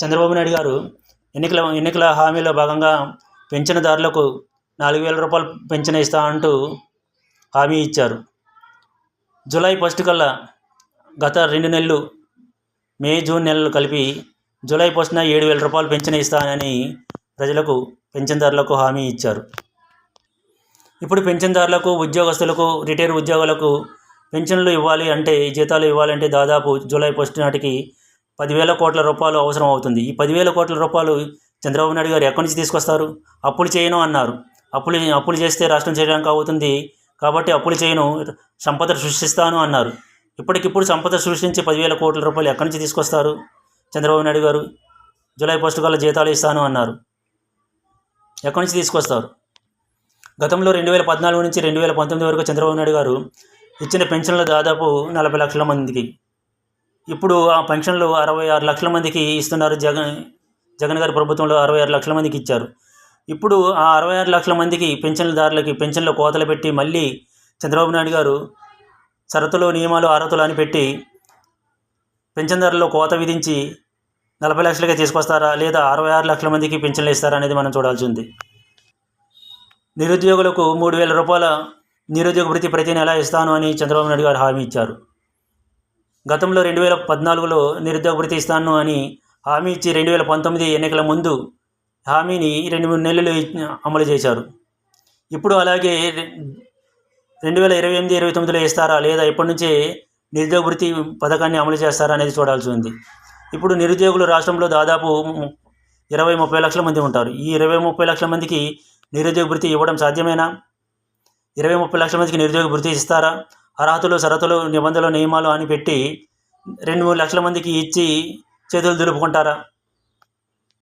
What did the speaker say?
చంద్రబాబు నాయుడు గారు ఎన్నికల ఎన్నికల హామీలో భాగంగా పెన్షన్దారులకు నాలుగు వేల రూపాయలు పెన్షన్ ఇస్తా అంటూ హామీ ఇచ్చారు. జూలై ఫస్ట్ కల్లా గత రెండు నెలలు మే జూన్ నెలలు కలిపి జూలై ఫస్ట్న ఏడు వేల రూపాయలు పెన్షన్ ఇస్తానని ప్రజలకు పెన్షన్దారులకు హామీ ఇచ్చారు. ఇప్పుడు పెన్షన్దారులకు ఉద్యోగస్తులకు రిటైర్ ఉద్యోగులకు పెన్షన్లు ఇవ్వాలి అంటే జీతాలు ఇవ్వాలంటే దాదాపు జూలై ఫస్ట్ నాటికి పదివేల కోట్ల రూపాయలు అవసరం అవుతుంది. ఈ పదివేల కోట్ల రూపాయలు చంద్రబాబు నాయుడు గారు ఎక్కడి నుంచి తీసుకొస్తారు? అప్పులు చేయను అన్నారు. అప్పులు అప్పులు చేస్తే రాష్ట్రం చేయడానికి అవుతుంది కాబట్టి అప్పులు చేయను సంపద సృష్టిస్తాను అన్నారు. ఇప్పటికిప్పుడు సంపద సృష్టించి పదివేల కోట్ల రూపాయలు ఎక్కడి నుంచి తీసుకొస్తారు? చంద్రబాబు నాయుడు గారు జూలై ఫస్ట్ కల్లా జీతాలు ఇస్తాను అన్నారు. ఎక్కడి నుంచి తీసుకొస్తారు? గతంలో రెండు వేల పద్నాలుగు నుంచి రెండు వేల పంతొమ్మిది వరకు చంద్రబాబు నాయుడు గారు ఇచ్చిన పెన్షన్లు దాదాపు నలభై లక్షల మందికి ఇప్పుడు ఆ పెన్షన్లు అరవై ఆరు లక్షల మందికి ఇస్తున్నారు జగన్ జగన్ గారి ప్రభుత్వంలో అరవై ఆరు లక్షల మందికి ఇచ్చారు. ఇప్పుడు ఆ అరవై ఆరు లక్షల మందికి పెన్షన్దారులకి పెన్షన్లు కోతలు పెట్టి మళ్ళీ చంద్రబాబు నాయుడు గారు షరతులు నియమాలు అర్హతలు అని పెట్టి పెన్షన్దారుల్లో కోత విధించి నలభై లక్షలుగా తీసుకొస్తారా లేదా అరవై ఆరు లక్షల మందికి పెన్షన్లు ఇస్తారా అనేది మనం చూడాల్సి ఉంది. నిరుద్యోగులకు మూడు వేల రూపాయల నిరుద్యోగ వృత్తి ప్రతి నెల ఇస్తాను అని చంద్రబాబు నాయుడు గారు హామీ ఇచ్చారు. గతంలో రెండు వేల పద్నాలుగులో నిరుద్యోగ వృత్తి ఇస్తాను అని హామీ ఇచ్చి రెండు వేల పంతొమ్మిది ఎన్నికల ముందు హామీని రెండు మూడు నెలలు అమలు చేశారు. ఇప్పుడు అలాగే రెండు వేల ఇరవై ఎనిమిది ఇరవై తొమ్మిదిలో ఇస్తారా లేదా ఇప్పటి నుంచే నిరుద్యోగ వృత్తి పథకాన్ని అమలు చేస్తారా అనేది చూడాల్సి ఉంది. ఇప్పుడు నిరుద్యోగులు రాష్ట్రంలో దాదాపు ఇరవై ముప్పై లక్షల మంది ఉంటారు. ఈ ఇరవై ముప్పై లక్షల మందికి నిరుద్యోగ వృత్తి ఇవ్వడం సాధ్యమేనా? ఇరవై ముప్పై లక్షల మందికి నిరుద్యోగ వృత్తి ఇస్తారా? అర్హతలు షరతులు నిబంధనలు నియమాలు అని పెట్టి రెండు మూడు లక్షల మందికి ఇచ్చి చేతులు దులుపుకుంటారా?